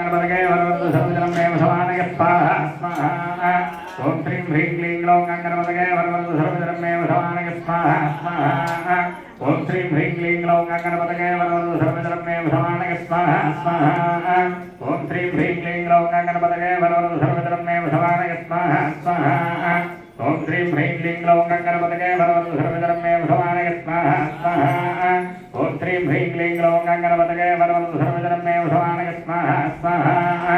गणपतये वरवरद सर्वजनं मे समानय स्वाहा स्वाहा ॐ श्रीं ह्रीं क्लीं ग्लौं गणपतये वरवरद सर्वजनं मे समानय स्वाहा स्वाहा ॐ श्रीं ह्रीं क्लीं ग्लौं गणपतये वरवरद सर्वजनं मे समानय स्वाहा स्वाहा ॐ श्रीं ह्रीं क्लीं ग्लौं गणपतये वरवरद सर्वजनं मे समानय स्वाहा स्वाहा ॐ श्रीं ह्रीं क्लीं ग्लौं गणपतये वरवरद सर्वजनं मे समानय स्वाहा स्वाहा ॐ श्रीं ह्रीं क्लीं ग्लौं गणपतये वरवरद सर्वजनं मे समानय स्वाहा स्वाहा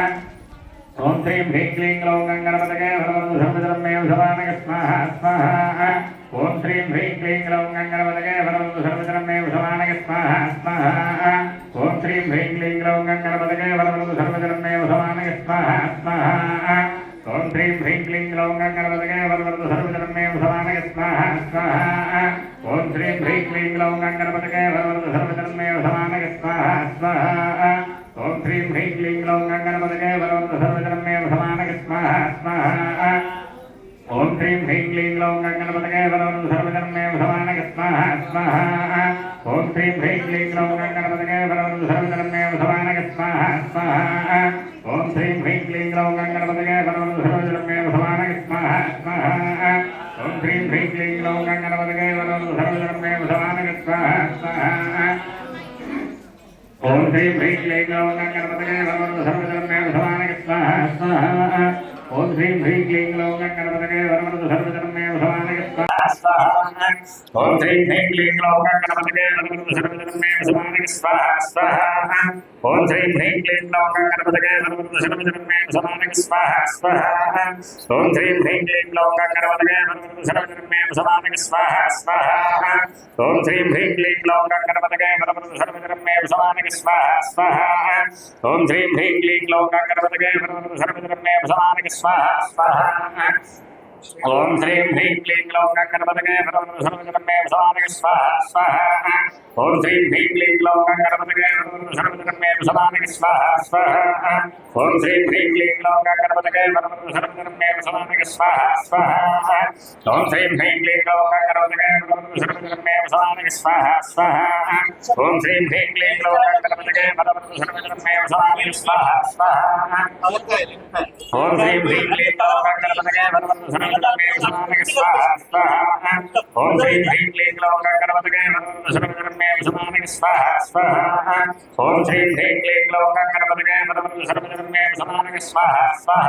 ॐ श्रीं ह्रीं क्लीं ग्लौं गणपतये वरवरद सर्वजनं मे समानय स्वाहा स्वाहा ॐ श्रीं ह्रीं क्लीं ग्लौं गणपतये वरवरद सर्वजनं मे समानय स्वाहा स्वाहा ॐ श्रीं ह्रीं क्लीं ग्लौं गणपतये वरवरद सर्वजनं मे समानय स्वाहा स्वाहा ॐ श्रीं ह्रीं क्लीं ग्लौं गणपतये वरवरद सर्वजनं मे समानय स्वाहा स्वाहा ॐ श्रीं ह्रीं क्लीं ग्लौं गणपतये वरवरद गणपतये वरवरद सर्वजनं मे समानय स्वाहा स्वाहा ॐ श्रीं ह्रीं क्लीं ग्लौं गणपतये वरवरद सर्वजनं मे समानय स्वाहा स्वाहा ॐ श्रीं ह्रीं क्लीं ग्लौं गणपतये वरवरद सर्वजनं मे समानय स्वाहा स्वाहा ॐ श्रीं ह्रीं क्लीं ग्लौं गणपतये वरवरद सर्वजनं मे समानय स्वाहा स्वाहा ॐ श्रीं ह्रीं क्लीं ग्लौं गणपतये वरवरद सर्वजनं मे श्रीं ह्रीं क्लीं ग्लौं गणपतये वरवरद ఓం హ్రీం హ్రీం క్లీం లోకంగణపతిదే నమః సర్వదమే సమానక స్వాహ స్వాహ ఓం హ్రీం హ్రీం క్లీం లోకంగణపతిదే నమః సర్వదమే సమానక స్వాహ స్వాహ ఓం హ్రీం హ్రీం క్లీం లోకంగణపతిదే నమః సర్వదమే సమానక స్వాహ స్వాహ ఓం హ్రీం హ్రీం క్లీం లోకంగణపతిదే నమః సర్వదమే సమానక స్వాహ స్వాహ ఓం హ్రీం హ్రీం క్లీం లోకంగణపతిదే నమః సర్వదమే సమానక స్వాహ స్వాహ. ॐ श्रीं ह्रीं क्लीं ग्लौं गङ्गणपतये सर्वदम्बे सदानग स्वाहा स्वाहा। ॐ श्रीं ह्रीं क्लीं ग्लौं गङ्गणपतये सर्वदम्बे सदानग स्वाहा स्वाहा। श्रीं ह्रीं क्लीं ग्लौं स्वाहा स्वाहा। ॐ श्रीं ह्रीं क्लीं ग्लौं स्वाहा स्वाहा। ॐ श्रीं ह्रीं क्लीं ग्लौं गङ्गणपतये स्वाहा स्वाहा। श्रीं ह्रीं क्लीं ग्लौं ఓం శ్రీ హ్రీం క్లీం లోకంగణపతకే సర్వధర్మే సమానకి స్వాహ స్వాహ ఓం శ్రీ హ్రీం క్లీం లోకంగణపతకే సర్వధర్మే సమానకి స్వాహ స్వాహ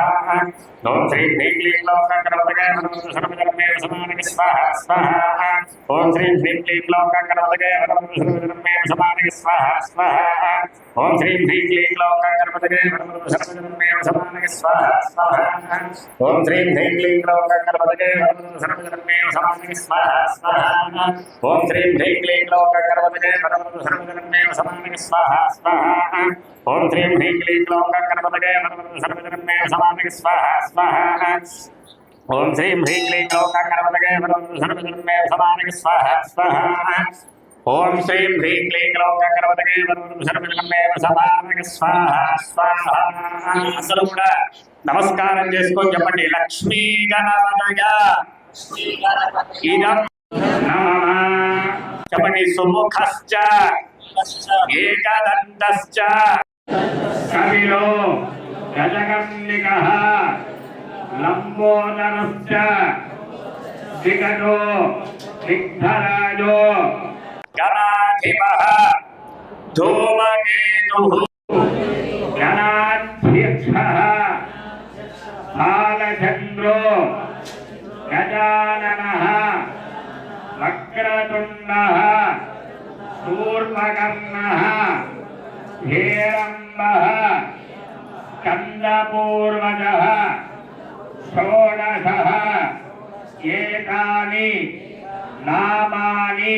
ఓం శ్రీ హ్రీం క్లీం లోకంగణపతకే సర్వధర్మే సమానకి స్వాహ స్వాహ ఓం శ్రీ హ్రీం క్లీం లోకంగణపతకే సర్వధర్మే సమానకి స్వాహ స్వాహ ఓం శ్రీ హ్రీం క్లీం లోకంగ ॐ ह्रीं ह्रीं क्लीं लोककर्पदगे ह्रीं ह्रीं क्लीं लोककर्पदगे सर्वजन्मेव समानि स्वाहा स्वाहा ॐ ह्रीं ह्रीं क्लीं लोककर्पदगे सर्वजन्मेव समानि समानि स्वाहा स्वाहा। ఓం శ్రీం హ్రీం క్లీం లోకంగణపతకే కూడా నమస్కారం చేసుకొని చెప్పండి. లక్ష్మీ గణపతయ. చెప్పండి. సుముఖశ్చ. ఏకదంతశ్చ. కవిలో గజగల్లిక జనాధిపః ధూమకేతుః గణాధ్యక్షః బాలచంద్రో గజాననః వక్రతుండః కూర్మకర్ణః హేరంబః స్కందపూర్వజః షోడశः ఏతాని నామాని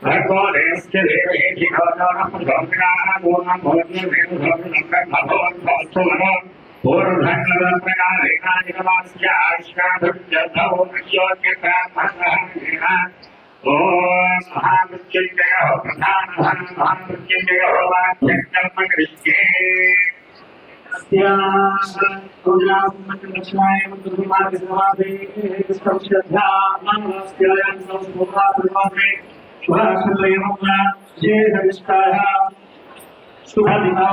सर्वो देवस्य देवहेति भवतारः प्रभवनाः मूर्णं भवति वेद भवतं भवत्सु नमो पूर्वधन्वप्रकारेणादिकमास्य आश्वाभृत्यर्थौ अश्योत्यकामः ॐ महामृत्युञ्जयः प्रधानः महामृत्युञ्जयः वाच्यकर्मकृष्टे लक्ष्माय मन्त्रमार्गसमाधे संश्रद्धा संस्कृता सुभाषत्रयमुना ये हरिष्ठाः शुभदिनौ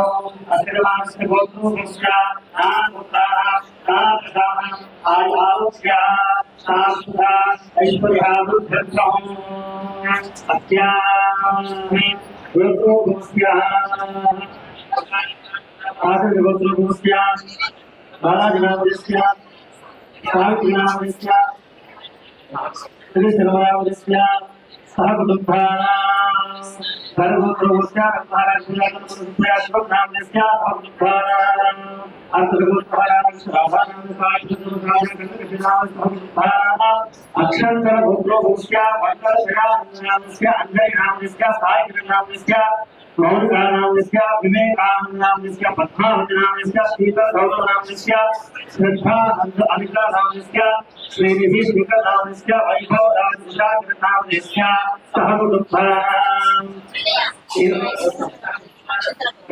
अथिरवास्य गोत्रोभस्य नागुप्ताः नागताः आयुरारोग्याः शाश्वता ऐश्वर्या बुद्ध्यर्थम् अत्यामि गोत्रोभस्याः आदिर्गोत्रोभस्य बालाजिनामस्य सावित्रिनामस्य त्रिशरणामस्य सर्वदुःखानां सर्वदुःखोश्चारम्भाराश्वभ्राम्यश्चाभवदुःखानां अन्तर्गुष्ठानां श्रावानां अक्षन्तर्भुद्रोभुष्या वन्दर्शयां अन्ययां सायिकृतां मौलिका नाम निस्या विवेका नाम निस्या पद्मा नाम निस्या शीतल गौरव नाम निस्या श्रद्धा अमिता नाम निस्या श्रीनिधि श्रीकर नाम निस्या वैभव नाम निस्या नाम निस्या सहमुदुत्थाम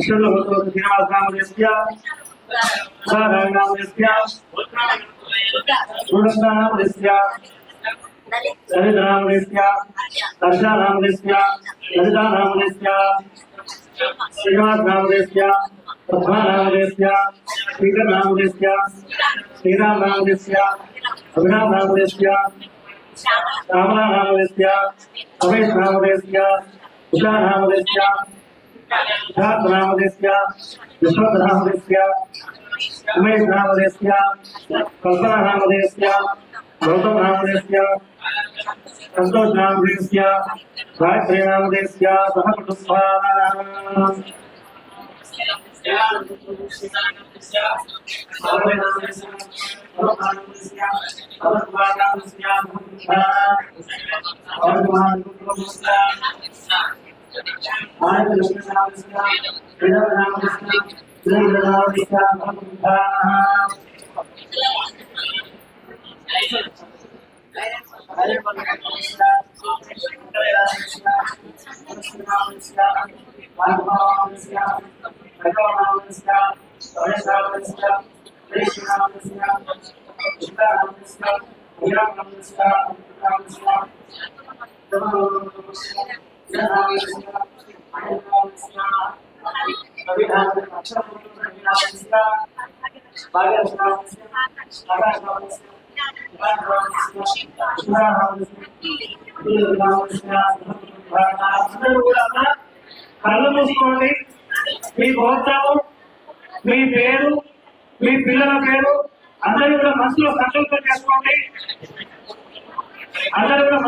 श्रीलो होतो श्रीनिवास नाम निस्या सारा नाम निस्या गुणस्नाम निस्या ललित रामनृत्या हर्षा रामनृत्या ललिता रामनृत्या श्रीनिवास रामनृत्या पद्मा रामनृत्या श्रीधर रामनृत्या श्रीराम रामनृत्या अभिनाम रामनृत्या श्यामला रामनृत्या अमेश रामनृत्या उषा रामनृत्या सिद्धार्थ रामनृत्या यशवंत रामनृत्या उमेश रामनृत्या कल्पना रामनृत्या गौतमनामस्य सन्तोषनामस्य गायत्रीनामस्य सह कुटुम्बानाम् కళ్ళు మూసుకోండి. మీ గోత్రము మీ పేరు మీ పిల్లల పేరు అందరూ కూడా మనసులో సంకల్పం చేసుకోండి. అందరూ కూడా